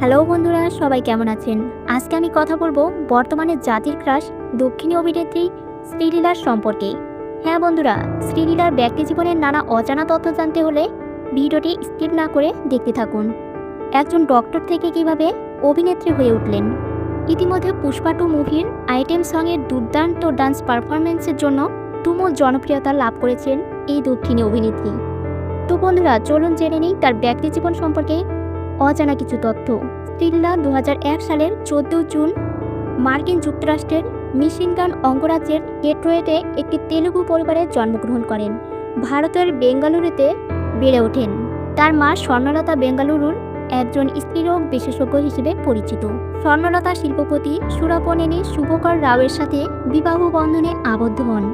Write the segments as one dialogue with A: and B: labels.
A: Hello বন্ধুরা, সবাই কেমন আছেন? আজকে আমি কথা বলব বর্তমানে জাতির ক্রাশ দক্ষিণী অভিনেত্রী শ্রীলীলার সম্পর্কে। হ্যাঁ বন্ধুরা, শ্রীলীলার ব্যক্তি জীবনের নানা অজানা তথ্য জানতে হলে ভিডিওটি স্কিপ না করে দেখতে থাকুন। একজন ডক্টর থেকে কীভাবে অভিনেত্রী হয়ে উঠলেন? ইতিমধ্যে পুষ্পা টু মুভির আইটেম সঙের দুর্দান্ত ডান্স পারফরমেন্সের জন্য তুমুল জনপ্রিয়তা লাভ করেছেন এই দক্ষিণী অভিনেত্রী। তো বন্ধুরা, চলুন জেনে নিই তার ব্যক্তি জীবন সম্পর্কে অজানা কিছু তথ্য। স্টিল্লা দু সালের চোদ্দ জুন মার্কিন যুক্তরাষ্ট্রের মিশিগান অঙ্গরাজ্যের ডেট্রয়েটে একটি তেলুগু পরিবারে জন্মগ্রহণ করেন। ভারতের বেঙ্গালুরুতে বেড়ে ওঠেন। তার মা স্বর্ণলতা বেঙ্গালুরুর একজন স্ত্রীরোগ বিশেষজ্ঞ হিসেবে পরিচিত। স্বর্ণলতা শিল্পপতি সুরাপনেনী শুভকর রাওয়ের সাথে বিবাহ বন্ধনে আবদ্ধ হন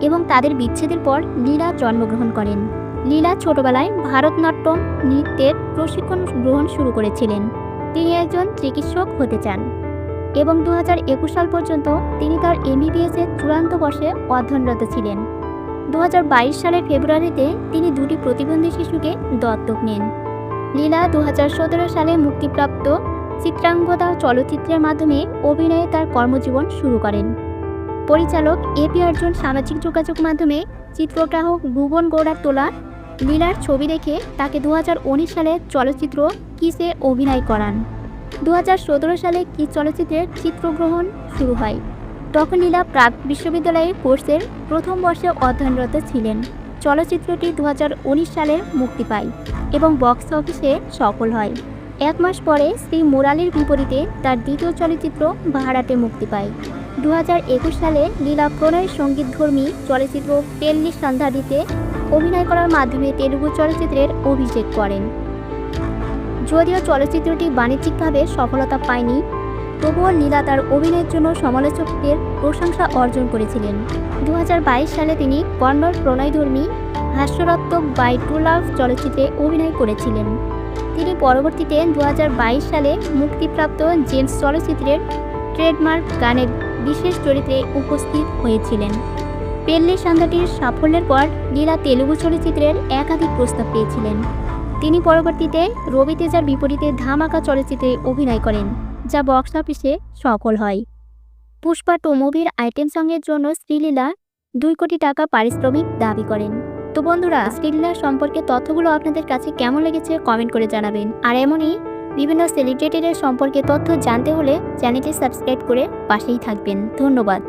A: এবং তাদের বিচ্ছেদের পর লীলা জন্মগ্রহণ করেন। লীলা ছোটবেলায় ভারতনাট্যম নৃত্যের প্রশিক্ষণ গ্রহণ শুরু করেছিলেন। তিনি একজন চিকিৎসক হতে চান এবং দু হাজার একুশ সাল পর্যন্ত তিনি তার এমবিবিএস এর চূড়ান্ত বর্ষে অধ্যয়নরত ছিলেন। দু হাজার বাইশ সালের ফেব্রুয়ারিতে তিনি দুটি প্রতিবন্ধী শিশুকে দত্তক নেন। লীলা দু হাজার সতেরো সালে মুক্তিপ্রাপ্ত চিত্রাঙ্গদা চলচ্চিত্রের মাধ্যমে অভিনয়ে তার কর্মজীবন শুরু করেন। পরিচালক এপি অর্জুন সামাজিক যোগাযোগ মাধ্যমে চিত্রগ্রাহক ভুবন গৌড়ার তোলা লীলার ছবি দেখে তাকে দু হাজার উনিশ সালে চলচ্চিত্র কিসে অভিনয় করান। দু হাজার সতেরো সালে কিস চলচ্চিত্রের চিত্রগ্রহণ শুরু হয়? তখন লীলা প্রাক বিশ্ববিদ্যালয়ে কোর্সের প্রথম বর্ষে অধ্যয়নরত ছিলেন। চলচ্চিত্রটি দু হাজার উনিশ সালে মুক্তি পায় এবং বক্স অফিসে সফল হয়। এক মাস পরে শ্রী মুরালির বিপরীতে তার দ্বিতীয় চলচ্চিত্র ভাড়াটে মুক্তি পায়। দু হাজার একুশ সালে লীলা প্রণয় সঙ্গীতধর্মী চলচ্চিত্র পেল্লি সন্ধ্যাদিতে অভিনয় করার মাধ্যমে তেলুগু চলচ্চিত্রের অভিষেক করেন। যদিও চলচ্চিত্রটি বাণিজ্যিকভাবে সফলতা পায়নি, তবুও লীলা তার অভিনয়ের জন্য সমালোচকদের প্রশংসা অর্জন করেছিলেন। দু হাজার বাইশ সালে তিনি কন্নড় প্রণয়ধর্মী হাস্যরত্মক বাই টু লাভ চলচ্চিত্রে অভিনয় করেছিলেন। তিনি পরবর্তীতে দু হাজার বাইশ সালে মুক্তিপ্রাপ্ত জেমস চলচ্চিত্রের ট্রেডমার্ক গানের বিশেষ চরিত্রে উপস্থিত হয়েছিলেন। পেল্লে সান্দাটির সাফল্যের পর লীলা তেলুগু চলচ্চিত্রের একাধিক প্রস্তাব পেয়েছিলেন। তিনি পরবর্তীতে রবি তেজার বিপরীতে ধামাকা চলচ্চিত্রে অভিনয় করেন, যা বক্স অফিসে সফল হয়। পুষ্পা টু মুভির আইটেম সঙ্গের জন্য শ্রীলীলা দুই কোটি টাকা পারিশ্রমিক দাবি করেন। তো বন্ধুরা, শ্রীলীলা সম্পর্কে তথ্যগুলো আপনাদের কাছে কেমন লেগেছে কমেন্ট করে জানাবেন। আর এমনই বিভিন্ন সেলিব্রিটিদের সম্পর্কে তথ্য জানতে হলে চ্যানেলটি সাবস্ক্রাইব করে পাশেই থাকবেন। ধন্যবাদ।